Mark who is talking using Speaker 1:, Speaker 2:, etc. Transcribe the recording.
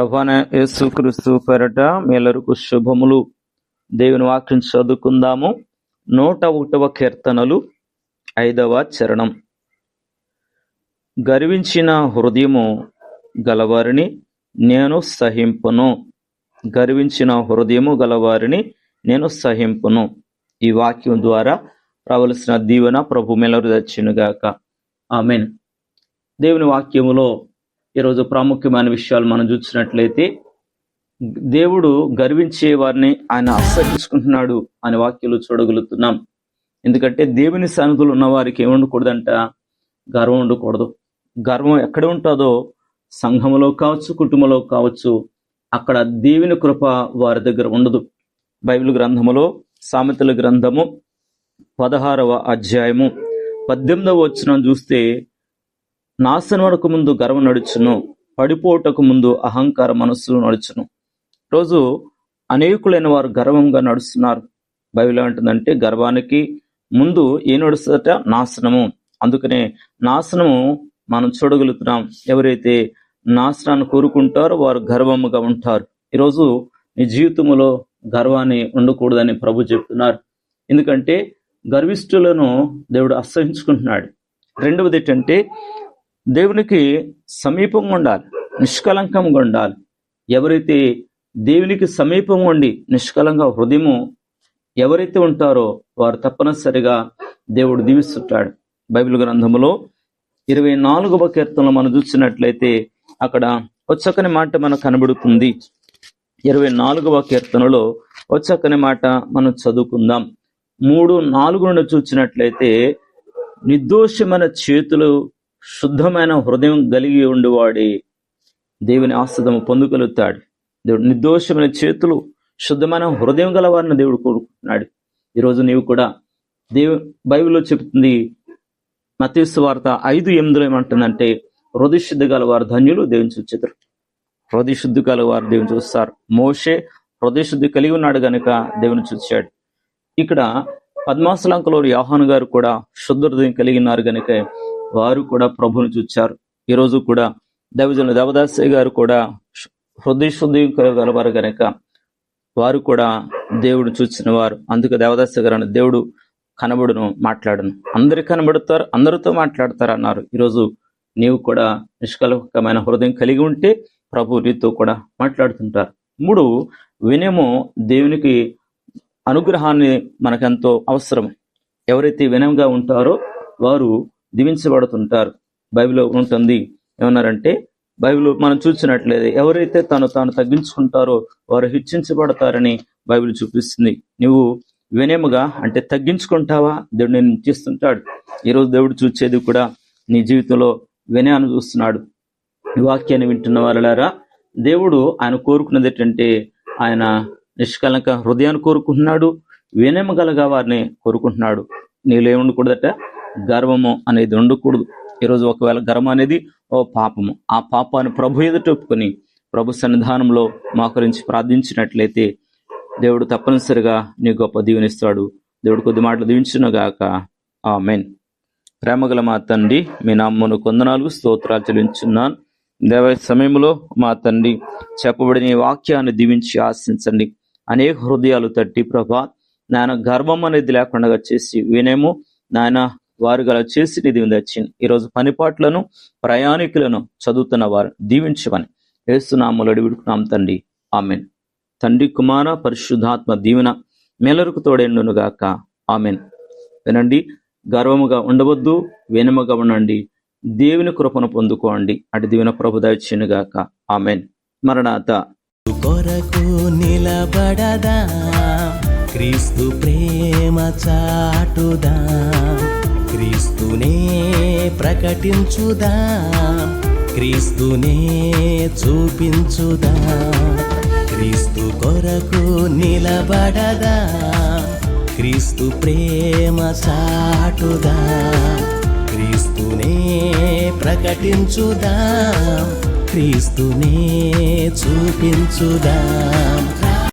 Speaker 1: ప్రభాన యేసుక్రీస్తు పెరట మేలరకు శుభములు. దేవుని వాక్యం చదువుకుందాము. నూట ఒకటవ కీర్తనలు ఐదవ చరణం. గర్వించిన హృదయము గలవారిని నేను సహింపును. గర్వించిన హృదయము గలవారిని నేను సహింపును. ఈ వాక్యం ద్వారా రావలసిన దీవెన ప్రభు మెలరు తెచ్చినగాక ఆమెన్. దేవుని వాక్యములో ఈరోజు ప్రాముఖ్యమైన విషయాలు మనం చూసినట్లయితే దేవుడు గర్వించే వారిని ఆయన అసహించుకుంటున్నాడు అనే వాక్యాలు చూడగలుగుతున్నాం. ఎందుకంటే దేవుని సన్నిధులు ఉన్న వారికి ఏముండకూడదంట? గర్వం ఉండకూడదు. గర్వం ఎక్కడ ఉంటుందో సంఘములో కావచ్చు కుటుంబంలో కావచ్చు అక్కడ దేవుని కృప వారి దగ్గర ఉండదు. బైబిల్ గ్రంథములో సామెతల గ్రంథము పదహారవ అధ్యాయము పద్దెనిమిదవ వచ్చిన చూస్తే నాశనం వరకు ముందు గర్వం నడుచును పడిపోటకు ముందు అహంకార మనస్సులు నడుచును. రోజు అనేకులైన వారు గర్వంగా నడుస్తున్నారు. బైబిల్ ఏమంటుందంటే గర్వానికి ముందు ఏ నడుస్తుందట? నాశనము. అందుకనే నాశనము మనం చూడగలుగుతున్నాం. ఎవరైతే నాశనాన్ని కోరుకుంటారో వారు గర్వముగా ఉంటారు. ఈరోజు నీ జీవితంలో గర్వాన్ని ఉండకూడదని ప్రభు చెప్తున్నారు. ఎందుకంటే గర్విష్ఠులను దేవుడు అసహించుకుంటున్నాడు. రెండవది ఏంటంటే దేవునికి సమీపంగా ఉండాలి నిష్కలంకంగా ఉండాలి ఎవరైతే దేవునికి సమీపంగా ఉండి నిష్కలంగా హృదయము ఎవరైతే ఉంటారో వారు తప్పనిసరిగా దేవుడు దీవిస్తుంటాడు. బైబిల్ గ్రంథములో ఇరవై నాలుగవ కీర్తనలో మనం చూసినట్లయితే అక్కడ వచ్చకని మాట మనకు కనబడుతుంది. ఇరవై నాలుగవ కీర్తనలో వచ్చకని మాట మనం చదువుకుందాం. మూడు నాలుగు నుండి చూసినట్లయితే నిర్దోషమైన చేతులు శుద్ధమైన హృదయం కలిగి ఉండేవాడి. దేవుని ఆస్వాదము పొందుగలుగుతాడు దేవుడు నిర్దోషమైన చేతులు శుద్ధమైన హృదయం గల వారిని దేవుడు కోరుకుంటున్నాడు. ఈరోజు నీవు కూడా దేవు బైబిల్లో చెబుతుంది మతీసు వార్త ఐదు ఎనిమిదిలో ఏమంటుందంటే హృదయ శుద్ధి గల వారు ధన్యులు దేవుని చూచెదరు హృదయ శుద్ధి గల వారు దేవుని చూస్తారు. మోషే హృదయ శుద్ధి కలిగి ఉన్నాడు గనుక దేవుని చూచాడు. ఇక్కడ పద్మాసలంకలో యోహాను గారు కూడా శుద్ధ హృదయం కలిగి ఉన్నారు గనుక వారు కూడా ప్రభుని చూచారు. ఈరోజు కూడా దైవజనులు దేవదాసయ్య గారు కూడా హృదయ శుద్ధి కలవారు గనక వారు కూడా దేవుడు చూసిన వారు అందుకే దేవదాస గారు దేవుడు కనబడును మాట్లాడను. అందరు కనబడతారు అందరితో మాట్లాడతారు అన్నారు. ఈరోజు నీవు కూడా నిష్కలకమైన హృదయం కలిగి ఉంటే ప్రభు నీతో కూడా మాట్లాడుతుంటారు. మూడు వినయము దేవునికి అనుగ్రహాన్ని మనకెంతో అవసరం. ఎవరైతే వినయంగా ఉంటారో వారు దీవించబడుతుంటారు. బైబిల్లో ఉంటుంది. ఏమన్నారంటే బైబిల్ మనం చూసినట్లయితే ఎవరైతే తను తాను తగ్గించుకుంటారో వారు హెచ్చించబడతారని బైబిల్ చూపిస్తుంది. నువ్వు వినేముగా అంటే తగ్గించుకుంటావా? దేవుడు నేను చేస్తుంటాడు ఈరోజు దేవుడు చూసేది కూడా నీ జీవితంలో వినయాన్ని చూస్తున్నాడు. ఈ వాక్యాన్ని వింటున్న వాళ్ళారా దేవుడు ఆయన కోరుకున్నది ఏంటంటే ఆయన నిష్కలంక హృదయాన్ని కోరుకుంటున్నాడు వినేమగలగా వారిని కోరుకుంటున్నాడు. నీలో ఏముండకూడదట? గర్వము అనేది ఉండకూడదు. ఈరోజు ఒకవేళ గర్వం అనేది ఓ పాపము. ఆ పాపాన్ని ప్రభు ఎదుట ఒప్పుకొని ప్రభు సన్నిధానంలో మా గురించి ప్రార్థించినట్లయితే దేవుడు తప్పనిసరిగా నీ గొప్ప దీవెనిస్తాడు. దేవుడు కొద్ది మాటలు దీవించునుగాక. ఆ మెయిన్ ప్రేమగల మా తండ్రి మీ నామ్మను కొందనాలు స్తోత్రాలు చెల్లించున్నాను. దేవ సమయంలో మా తండ్రి చెప్పబడిన ఈ వాక్యాన్ని దీవించి ఆశించండి. అనేక హృదయాలు తట్టి ప్రభా నాయన గర్వం అనేది లేకుండా చేసి వినేము. నాయన వారు గల చేసి దీవెన తెచ్చింది ఈరోజు పనిపాట్లను ప్రయాణికులను చదువుతున్న వారు దీవించమని ఏసునామలు అడివిడుకున్నాం తండ్రి. ఆమెన్. తండ్రి కుమార పరిశుద్ధాత్మ దీవెన మేలరుకు తోడెండునుగాక ఆమెన్. వినండి గర్వముగా ఉండవద్దు వినముగా ఉండండి దేవుని కృపను పొందుకోండి అటు దీవెన ప్రభు దయచినుగాక ఆమెన్. మరణాత.
Speaker 2: కొరకు నిలబడదా క్రీస్తు ప్రేమ చాటుదా. క్రీస్తునే ప్రకటించుదా? క్రీస్తునే చూపించుదా? క్రీస్తు కొరకు నిలబడదా? క్రీస్తు ప్రేమ చాటుదా? క్రీస్తునే ప్రకటించుదా? క్రీస్తునే చూపించుదా?